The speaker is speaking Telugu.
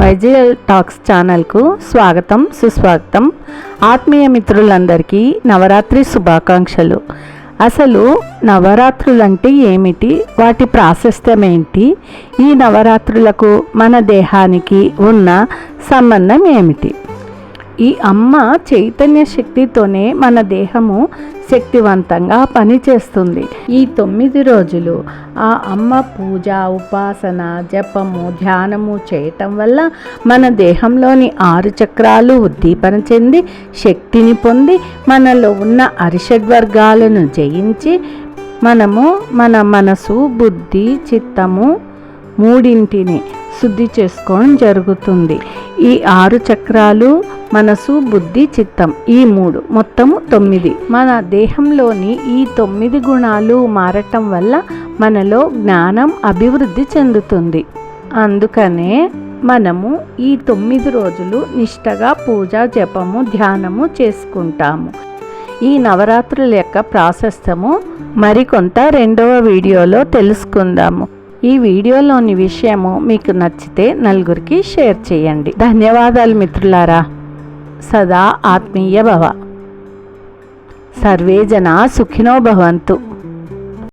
వైజల్ టాక్స్ ఛానల్కు స్వాగతం సుస్వాగతం. ఆత్మీయ మిత్రులందరికీ నవరాత్రి శుభాకాంక్షలు. అసలు నవరాత్రులంటే ఏమిటి? వాటి ప్రాశస్త్యం ఏంటి? ఈ నవరాత్రులకు మన దేహానికి ఉన్న సంబంధం ఏమిటి? ఈ అమ్మ చైతన్య శక్తితోనే మన దేహము శక్తివంతంగా పనిచేస్తుంది. ఈ తొమ్మిది రోజులు ఆ అమ్మ పూజ ఉపాసన జపము ధ్యానము చేయటం వల్ల మన దేహంలోని ఆరు చక్రాలు ఉద్దీపన చెంది శక్తిని పొంది మనలో ఉన్న అరిషడ్వర్గాలను జయించి మనము మన మనసు బుద్ధి చిత్తము మూడింటిని శుద్ధి చేసుకోవడం జరుగుతుంది. ఈ ఆరు చక్రాలు మనసు బుద్ధి చిత్తం ఈ మూడు. మొత్తము తొమ్మిది. మన దేహంలోని ఈ తొమ్మిది గుణాలు మారటం వల్ల మనలో జ్ఞానం అభివృద్ధి చెందుతుంది. అందుకనే మనము ఈ తొమ్మిది రోజులు నిష్టగా పూజ జపము ధ్యానము చేసుకుంటాము. ఈ నవరాత్రుల యొక్క ప్రాశస్తము మరికొంత రెండవ వీడియోలో తెలుసుకుందాము. ఈ వీడియోలోని విషయము మీకు నచ్చితే నలుగురికి షేర్ చేయండి. ధన్యవాదాలు మిత్రులారా. ಸದಾ ಆತ್ಮೀಯ ಭವ. ಸರ್ವೇ ಜನ ಸುಖಿನೋ ಭವಂತು.